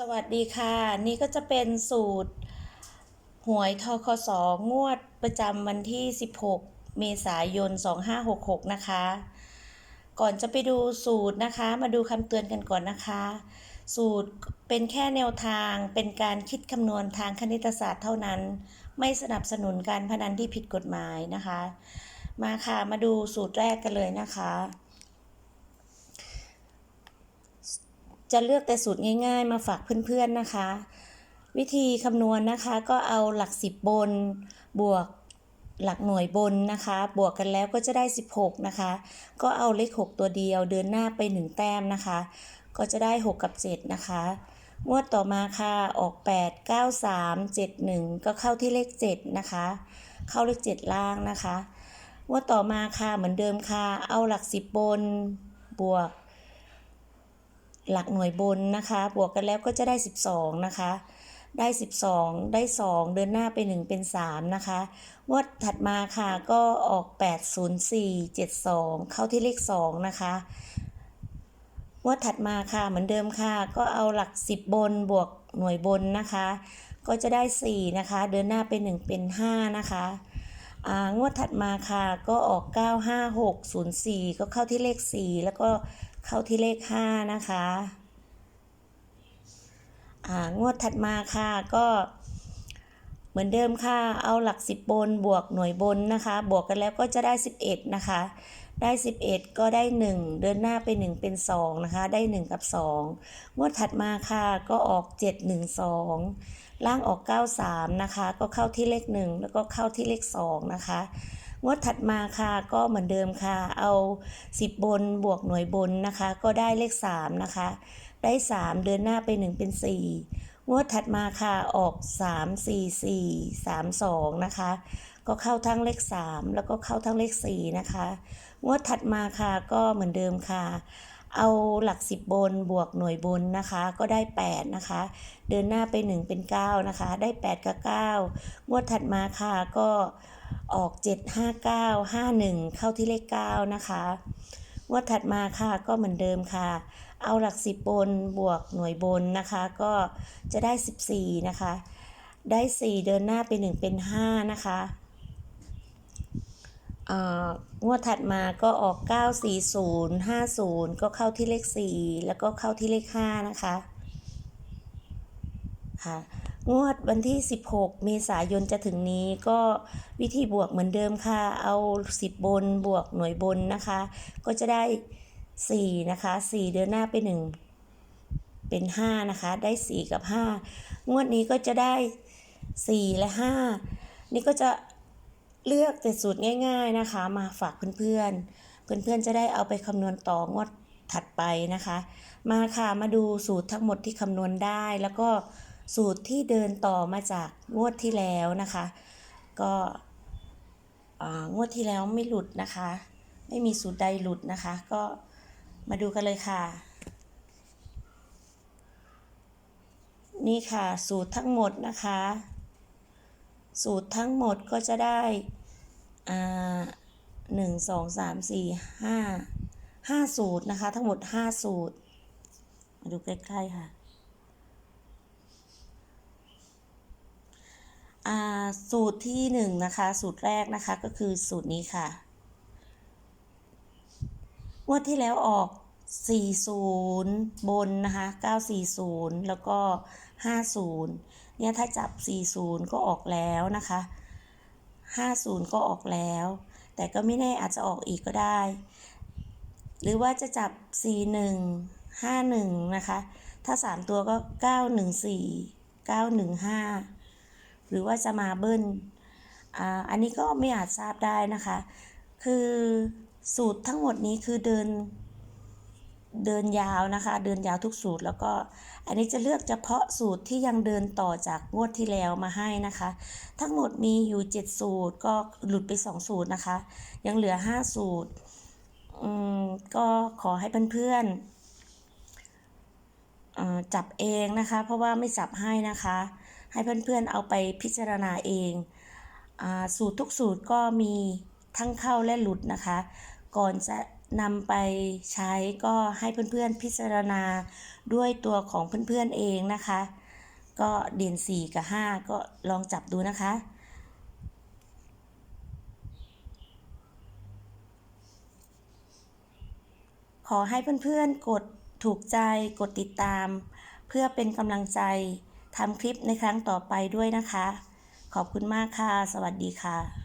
สวัสดีค่ะ นี่ก็จะเป็นสูตร หวยทคสงวดประจำวันที่ 16 เมษายน 2566 นะคะ ก่อนจะไปดูสูตรนะคะ มาดูคำเตือนกันก่อนนะคะ สูตรเป็นแค่แนวทางเป็นการคิดคำนวณทางคณิตศาสตร์เท่านั้น ไม่สนับสนุนการพนันที่ผิดกฎหมายนะคะ มาค่ะ มาดูสูตรแรกกันเลยนะคะ จะเลือกแต่สูตรง่าย ๆ มาฝากเพื่อนๆนะคะ วิธีคำนวณนะคะก็เอาหลักสิบบน บวกหลักหน่วยบนนะคะ บวกกันแล้วก็จะได้ 16 นะคะ ก็เอาเลข 6 ตัวเดียวเดินหน้าไป 1 แต้มนะคะ ก็จะได้ 6 กับ 7 นะคะงวดต่อมาค่ะออก 8 9 3 7 1 ก็เข้าที่เลข 7 นะคะ เข้าเลข 7 ล่างนะคะงวดต่อมาค่ะเหมือนเดิมค่ะ เอาหลัก 10 บน บวก หลักหน่วยบนนะคะ บวกกันแล้วก็จะได้ 12 นะคะ ได้ 12 ได้ 2 เดินหน้าไป 1 เป็น 3 นะคะงวดถัดมาค่ะก็ออก 804 72 เข้าที่เลข 2 นะคะงวดถัดมาค่ะเหมือนเดิมค่ะ ก็เอาหลัก 10 บนบวกหน่วยบนนะคะ ก็จะได้ 4 นะคะ เดินหน้าไป 1 เป็น 5 นะคะอ่างวดถัดมาค่ะก็ออก 95604 ก็เข้าที่เลข 4 แล้วก็ เข้าที่เลข 5 นะคะอ่างวดถัดมาค่ะก็เหมือนเดิมค่ะ เอาหลัก 10 บนบวกหน่วยบนนะคะ บวกกันแล้วก็จะได้ 11 นะคะ ได้ 11 ก็ได้ 1 เดินหน้าไป 1 เป็น 2 นะคะ ได้ 1 กับ 2 งวดถัดมาค่ะก็ออก 7 1 2 ล่างออก 93 นะคะ ก็เข้าที่เลข 1 แล้วก็เข้าที่เลข 2 นะคะ งวดถัดมาค่ะก็เหมือนเดิมค่ะ เอา 10 บนบวกหน่วยบนนะคะ ก็ได้เลข 3 นะคะ ได้ 3 เดินหน้าไป 1 เป็น 4 งวดถัดมาค่ะออก 3 4 4 3 2 นะคะ ก็เข้าทั้งเลข 3 แล้วก็เข้าทั้งเลข 4 นะคะ งวดถัดมาค่ะก็เหมือนเดิมค่ะ เอาหลัก 10 บนบวกหน่วยบนนะคะ ก็ได้ 8 นะคะ เดินหน้าไป 1 เป็น 9 นะคะ ได้ 8 กับ 9 งวดถัดมาค่ะก็ออก 7 5 9 5 1 เข้าที่เลข 9 นะคะ งวดถัดมาค่ะก็เหมือนเดิมค่ะ เอาหลัก 10 บนบวกหน่วยบนนะคะ ก็จะได้ 14 นะคะ ได้ 4 เดินหน้าไป 1 เป็น 5 นะคะ งวดถัดมาก็ออก 940 50 ก็เข้าที่เลข 4 แล้วก็เข้าที่เลข 5 นะคะ ค่ะ งวดวันที่ 16 เมษายนจะถึงนี้ก็วิธีบวกเหมือนเดิมค่ะ เอา 10 บนบวกหน่วยบนนะคะ ก็จะได้ 4 นะคะ 4 เดินหน้าไป 1 เป็น 5 นะคะ ได้ 4 กับ 5 งวดนี้ก็จะได้ 4 และ 5 นี่ก็จะ เลือกแต่สูตรง่ายๆนะคะ มาฝากเพื่อนๆ เพื่อนๆจะได้เอาไปคำนวณต่องวดถัดไปนะคะ มาค่ะมาดูสูตรทั้งหมดที่คำนวณได้ แล้วก็สูตรที่เดินต่อมาจากงวดที่แล้วนะคะ ก็งวดที่แล้วไม่หลุดนะคะ ไม่มีสูตรใดหลุดนะคะ ก็มาดูกันเลยค่ะ นี่ค่ะสูตรทั้งหมดนะคะ สูตรทั้งหมดก็จะได้หนึ่งสองสามสี่ห้าห้าสูตรนะคะ ทั้งหมดห้าสูตร มาดูใกล้ๆค่ะอ่าสูตรที่หนึ่งนะคะ สูตรแรกนะคะก็คือสูตรนี้ค่ะงวดที่แล้วออก 40 บนนะคะ 940 แล้วก็ 50 เนี่ยถ้าจับ 40 ก็ออกแล้วนะคะ 50 ก็ออกแล้ว แต่ก็ไม่แน่อาจจะออกอีกก็ได้ หรือว่าจะจับ 41 51 นะคะ ถ้า 3 ตัวก็ 914 915 หรือว่าจะมาเบิ้ลอ่าอันนี้ก็ไม่อาจทราบได้นะคะ คือสูตรทั้งหมดนี้คือเดิน เดินยาวนะคะ เดินยาวทุกสูตรแล้วก็อันนี้จะเลือกเฉพาะสูตรที่ยังเดินต่อจากงวดที่แล้วมาให้นะคะ ทั้งหมดมีอยู่ 7 สูตรก็หลุดไป 2 สูตรนะคะ ยังเหลือ 5 สูตรอืมก็ขอให้เพื่อนๆจับเองนะคะ เพราะว่าไม่จับให้นะคะ ให้เพื่อนๆเอาไปพิจารณาเองอสูตรทุกสูตรก็มีทั้งเข้าและหลุดนะคะ ก่อนจะ นำไปใช้ก็ให้เพื่อนๆพิจารณาด้วยตัวของเพื่อนๆเองนะคะ ก็เด่น4 กับ 5 ก็ลองจับดูนะคะขอให้เพื่อนๆ กดถูกใจ กดติดตาม เพื่อเป็นกำลังใจทำคลิปในครั้งต่อไปด้วยนะคะ ขอบคุณมากค่ะ สวัสดีค่ะ